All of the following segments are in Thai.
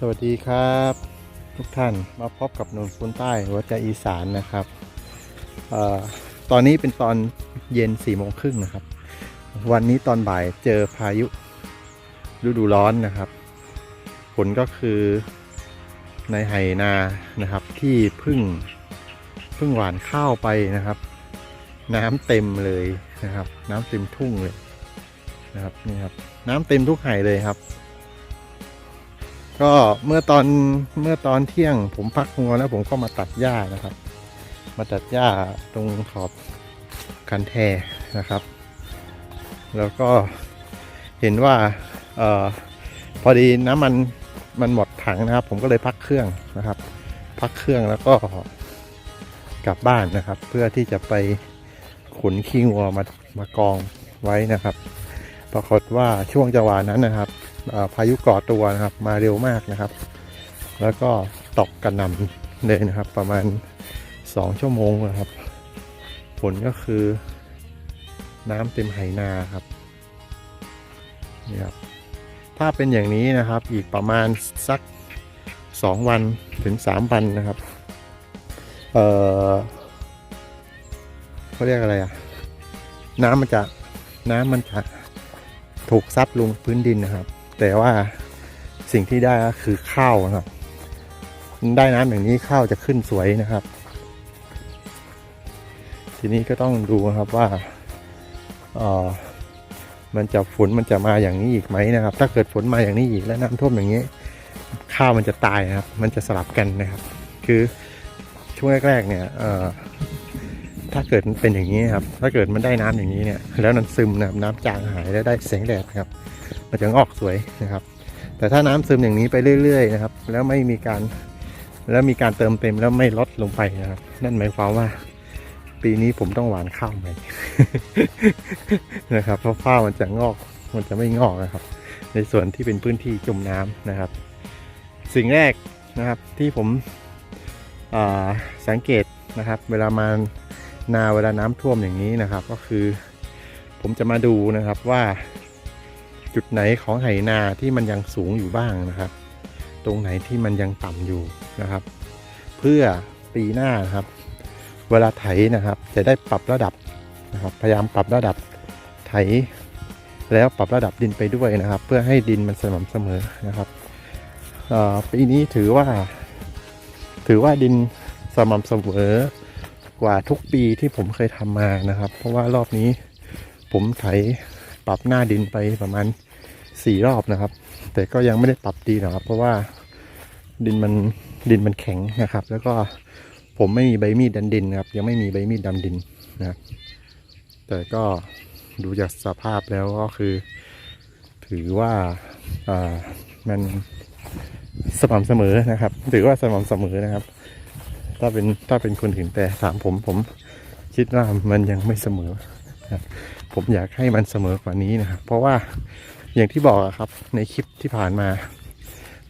สวัสดีครับ ทุกท่านมาพบกับนุนคุณใต้หัวใจอีสานนะครับออตอนนี้เป็นตอนเย็นสี่โมงครึ่งนะครับ วันนี้ตอนบ่ายเจอพายุฤดูร้อนนะครับ ผลก็คือในไหนานะครับที่พึ่งพึ่งหวานข้าวไปนะครับ น้ำเต็มเลยนะครับ น้ำเต็มทุ่งเลยนะครับนี่ครับ น้ำเต็มทุกไหเลยครับ ก็เมื่อตอนเมื่อตอนเที่ยงผมพักงัวแล้วผมก็มาตัดหญ้านะครับ มาตัดหญ้าตรงขอบคันแทนะครับ แล้วก็เห็นว่าออพอดีน้ำมันมันหมดถังนะครับ ผมก็เลยพักเครื่องนะครับ พักเครื่องแล้วก็กลับบ้านนะครับ เพื่อที่จะไปขนขี้งัวมามากองไว้นะครับ ปรากฏว่าช่วงจังหวะนั้นนะครับ พายุก่อตัวนะครับ มาเร็วมากนะครับ แล้วก็ตกกระหน่ำเลยนะครับ ประมาณ 2 ชั่วโมงนะครับ ผลก็คือน้ำเต็มไหนาครับนี่ครับ ถ้าเป็นอย่างนี้นะครับ อีกประมาณสัก 2 วันถึง 3 วันนะครับ เอ่อเขาเรียกอะไรอะน้ำมันจะน้ำมันจะถูกซับลงพื้นดินนะครับ แต่ว่าสิ่งที่ได้ก็คือข้าวนะครับ ได้น้ำอย่างนี้ข้าวจะขึ้นสวยนะครับ ทีนี้ก็ต้องดูนะครับว่าเออมันจะฝนมันจะมาอย่างนี้อีกไหมนะครับ ถ้าเกิดฝนมาอย่างนี้อีกแล้วน้ำท่วมอย่างนี้ ข้าวมันจะตายนะครับ มันจะสลับกันนะครับ คือช่วงแรกๆเนี่ยเออถ้าเกิดเป็นอย่างนี้ครับ ถ้าเกิดมันได้น้ำอย่างนี้เนี่ย แล้วมันซึมนะครับน้ำจางหายแล้วได้แสงแดดครับ มันจะงอกสวยนะครับ แต่ถ้าน้ำซึมอย่างนี้ไปเรื่อย ๆ นะครับ แล้วไม่มีการแล้วมีการเติมเต็มแล้วไม่ลดลงไปนะครับ นั่นหมายความว่า ปีนี้ผมต้องหวานข้าวใหม่นะครับเพราะข้าวมันจะงอกมันจะไม่งอกนะครับ ในส่วนที่เป็นพื้นที่จมน้ำนะครับ สิ่งแรกนะครับที่ผมสังเกตนะครับ เวลามานาเวลาน้ำท่วมอย่างนี้นะครับ ก็คือ ผมจะมาดูนะครับว่า จุดไหนของไหนาที่มันยังสูงอยู่บ้างนะครับ ตรงไหนที่มันยังต่ำอยู่นะครับ เพื่อปีหน้านะครับ เวลาไถนะครับ จะได้ปรับระดับนะครับ พยายามปรับระดับไถ แล้วปรับระดับดินไปด้วยนะครับ เพื่อให้ดินมันสม่ำเสมอนะครับปีนี้ถือว่า ถือว่าดินสม่ำเสมอกว่าทุกปีที่ผมเคยทำมานะครับ เพราะว่ารอบนี้ผมไถ ปรับหน้าดินไปประมาณสี่รอบนะครับ แต่ก็ยังไม่ได้ปรับดีนะครับ เพราะว่าดินมันดินมันแข็งนะครับ แล้วก็ผมไม่มีใบมีดดันดินนะครับ ยังไม่มีใบมีดดำดินนะครับแต่ก็ดูจากสภาพแล้วก็คือ ถือว่าอ่ามันสม่ำเสมอนะครับ ถือว่าสม่ำเสมอนะครับ ถ้าเป็นถ้าเป็นคนอื่นแต่ถามผมผมคิดว่ามันยังไม่เสมอนะ ผมอยากให้มันเสมอกว่านี้นะครับ เพราะว่าอย่างที่บอกครับในคลิปที่ผ่านมา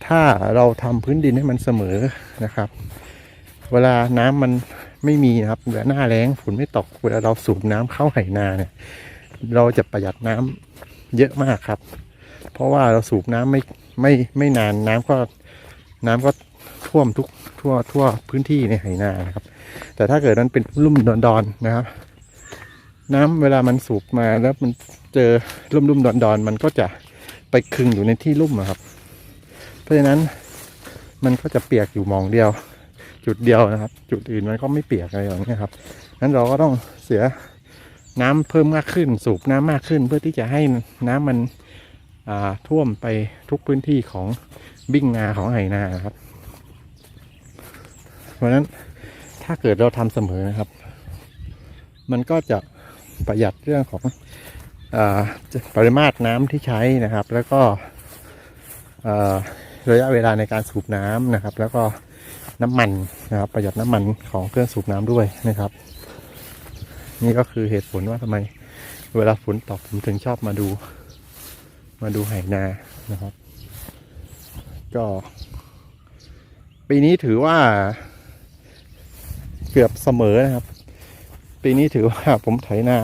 ถ้าเราทำพื้นดินให้มันเสมอนะครับ เวลาน้ำมันไม่มีนะครับเวลาหน้าแล้งฝนไม่ตกเวลาเราสูบน้ำเข้าไหนาเนี่ย เราจะประหยัดน้ำเยอะมากครับ เพราะว่าเราสูบน้ำไม่ไม่ไม่นานน้ำก็น้ำก็ท่วมทุกทั่วทั่วพื้นที่ในไหนานะครับ แต่ถ้าเกิดมันเป็นลุ่มดอนๆนะครับ น้ำเวลามันสูบมาแล้วมันเจอลุ่มๆดอนๆมันก็จะไปคึงอยู่ในที่ลุ่มครับ เพราะฉะนั้นมันก็จะเปียกอยู่มองเดียว จุดเดียวนะครับ จุดอื่นมันก็ไม่เปียกอะไรอย่างนี้ยครับนั้นเราก็ต้องเสียน้ำเพิ่มมากขึ้น สูบน้ำมากขึ้น เพื่อที่จะให้น้ำมันท่วมไปทุกพื้นที่ของบิ้งนาของไหนาครับ เพราะฉะนั้นถ้าเกิดเราทำเสมอนะครับ มันก็จะ ประหยัดเรื่องของอปริมาตรน้ำที่ใช้นะครับ แล้วก็ระยะเวลาในการสูบน้ำนะครับ แล้วก็น้ำมันนะครับ ประหยัดน้ำมันของเครื่องสูบน้ำด้วยนะครับ นี่ก็คือเหตุผลว่าทำไมเวลาฝนตกผมถึงชอบมาดู มาดูไหนานะครับ ก็ ปีนี้ถือว่าเกือบเสมอนะครับ ปีนี้ถือว่าผมไถนา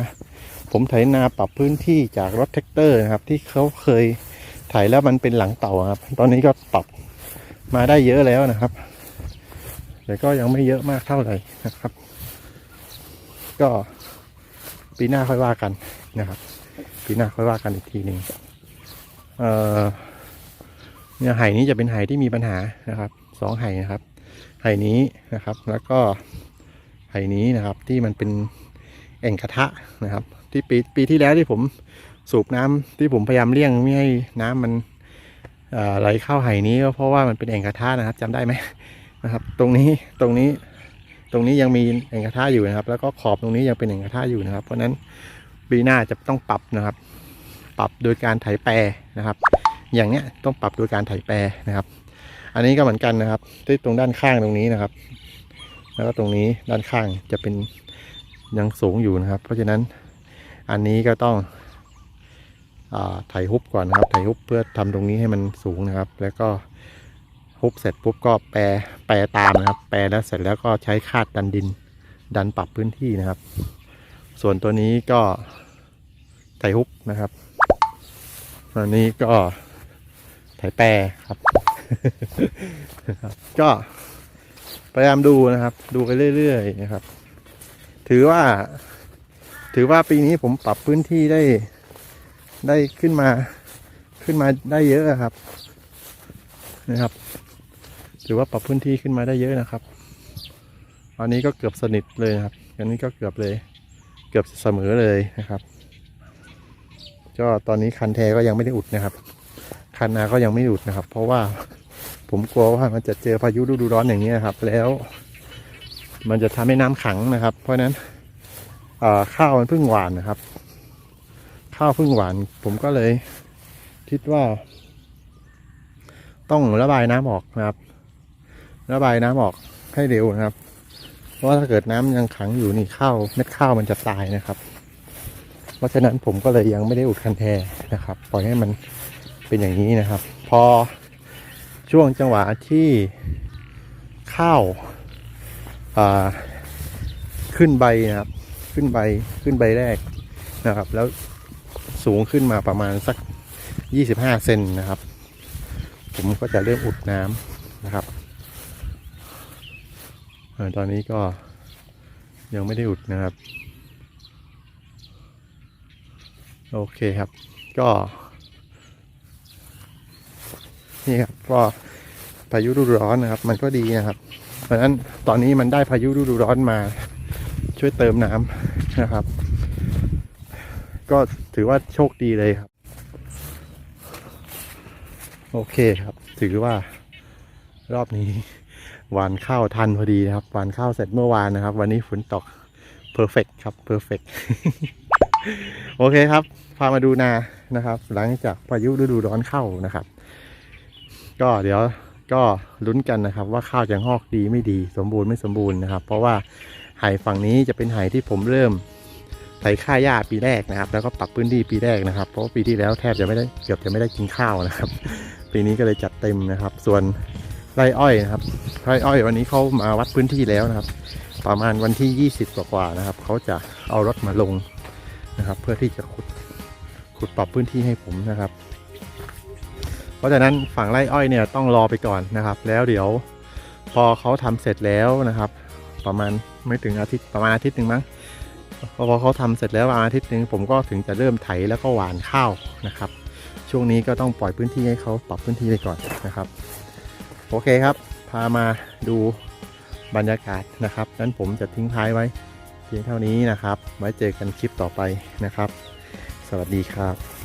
ผมไถนาปรับพื้นที่จากรถแท็กเตอร์นะครับ ที่เขาเคยไถแล้วมันเป็นหลังเต่าครับ ตอนนี้ก็ปรับมาได้เยอะแล้วนะครับ แต่ก็ยังไม่เยอะมากเท่าไหร่นะครับ ก็ปีหน้าค่อยว่ากันนะครับ ปีหน้าค่อยว่ากันอีกทีหนึ่งเอ่อเนี่ยไหนี้จะเป็นไหที่มีปัญหานะครับสองไหนะครับ ไหนี้นะครับ แล้วก็ ไหนี้นะครับที่มันเป็นแอ่งกระทะนะครับ ที่ปีปีที่แล้วที่ผมสูบน้ำที่ผมพยายามเลี่ยงไม่ให้น้ำมันไหลเข้าไหนี้ก็เพราะว่ามันเป็นแอ่งกระทะนะครับจำได้ไหมนะครับ ตรงนี้ตรงนี้ตรงนี้ยังมีแอ่งกระทะอยู่นะครับ แล้วก็ขอบตรงนี้ยังเป็นแอ่งกระทะอยู่นะครับ เพราะฉะนั้นปีหน้าจะต้องปรับนะครับ ปรับโดยการไถแปรนะครับ อย่างเนี้ยต้องปรับโดยการไถแปรนะครับ อันนี้ก็เหมือนกันนะครับที่ตรงด้านข้างตรงนี้นะครับ แล้วก็ตรงนี้ด้านข้างจะเป็นยังสูงอยู่นะครับ เพราะฉะนั้นอันนี้ก็ต้องอไถฮุบก่อนนะครับไถฮุบเพื่อทำตรงนี้ให้มันสูงนะครับ แล้วก็ฮุบเสร็จปุ๊บก็แปรแปรตามนะครับ แปรแล้วเสร็จแล้วก็ใช้คาดดันดินดันปรับพื้นที่นะครับ ส่วนตัวนี้ก็ไถฮุบนะครับอันนี้ก็ไถแปรครับ ก็ พยายามดูนะครับ ดูไปเรื่อยๆนะครับ ถือว่า ถือว่าปีนี้ผมปรับพื้นที่ได้ ได้ขึ้นมา ขึ้นมาได้เยอะครับ นะครับ ถือว่าปรับพื้นที่ขึ้นมาได้เยอะนะครับ อันนี้ก็เกือบสนิทเลยนะครับ อันนี้ก็เกือบเลย เกือบเสมอเลยนะครับ ก็ตอนนี้คันแทก็ยังไม่ได้อุดนะครับ คันนาก็ยังไม่อุดนะครับ เพราะว่า ผมกลัวว่ามันจะเจอพายุฤดูร้อนอย่างนี้ครับ แล้ว มันจะทำให้น้ำขังนะครับ เพราะฉะนั้นข้าวมันเพิ่งหวานนะครับ ข้าวเพิ่งหวาน ผมก็เลยคิดว่า ต้องระบายน้ำออกนะครับ ระบายน้ำออกให้เร็วนะครับ เพราะถ้าเกิดน้ำยังขังอยู่นี่ข้าวเม็ดข้าวมันจะตายนะครับ เพราะฉะนั้นผมก็เลยยังไม่ได้อุดคันแทนะครับ ปล่อยให้มันเป็นอย่างนี้นะครับ พอ ช่วงจังหวะที่ข้าวาขึ้นใบนะครับ ขึ้นใบขึ้นใบแรกนะครับ แล้วสูงขึ้นมาประมาณสัก 25 เซนนะครับ ผมก็จะเริ่มอุดน้ำนะครับอตอนนี้ก็ยังไม่ได้อุดนะครับ โอเคครับ ก็ นี่ครับก็พายุฤดูร้อนนะครับ มันก็ดีนะครับ เพราะฉะนั้นตอนนี้มันได้พายุฤดูร้อนมา ช่วยเติมน้ำนะครับ ก็ถือว่าโชคดีเลยครับ โอเคครับ ถือว่ารอบนี้หวานข้าวทันพอดีนะครับหวานข้าวเสร็จเมื่อวานนะครับ วันนี้ฝนตกเพอร์เฟกครับเพอร์เฟกโอเคครับ พามาดูนานะครับ หลังจากพายุฤดูร้อนเข้านะครับ ก็เดี๋ยวก็ลุ้นกันนะครับ ว่าข้าวจะงอกดีไม่ดี สมบูรณ์ไม่สมบูรณ์นะครับ เพราะว่าไหฝั่งนี้จะเป็นไหที่ผมเริ่มไถค่าหญ้าปีแรกนะครับ แล้วก็ปรับพื้นที่ปีแรกนะครับ เพราะปีที่แล้วแทบจะไม่ได้เกือบจะไม่ได้กินข้าวนะครับ ปีนี้ก็เลยจัดเต็มนะครับ ส่วนไร่อ้อยนะครับไร่อ้อยวันนี้เขามาวัดพื้นที่แล้วนะครับ ประมาณวันที่ 20 กว่าๆนะครับเขาจะเอารถมาลงนะครับ เพื่อที่จะขุดขุดปรับพื้นที่ให้ผมนะครับ เพราะฉะนั้นฝั่งไร่อ้อยเนี่ยต้องรอไปก่อนนะครับ แล้วเดี๋ยวพอเขาทำเสร็จแล้วนะครับ ประมาณไม่ถึงอาทิตย์ประมาณอาทิตย์หนึ่งมั้งพอเขาทำเสร็จแล้วประมาณอาทิตย์หนึ่งผมก็ถึงจะเริ่มไถแล้วก็หวานข้าวนะครับ ช่วงนี้ก็ต้องปล่อยพื้นที่ให้เขาปรับพื้นที่ไปก่อนนะครับ โอเคครับ พามาดูบรรยากาศนะครับนั้นผมจะทิ้งท้ายไว้เพียงเท่านี้นะครับ ไว้เจอกันคลิปต่อไปนะครับ สวัสดีครับ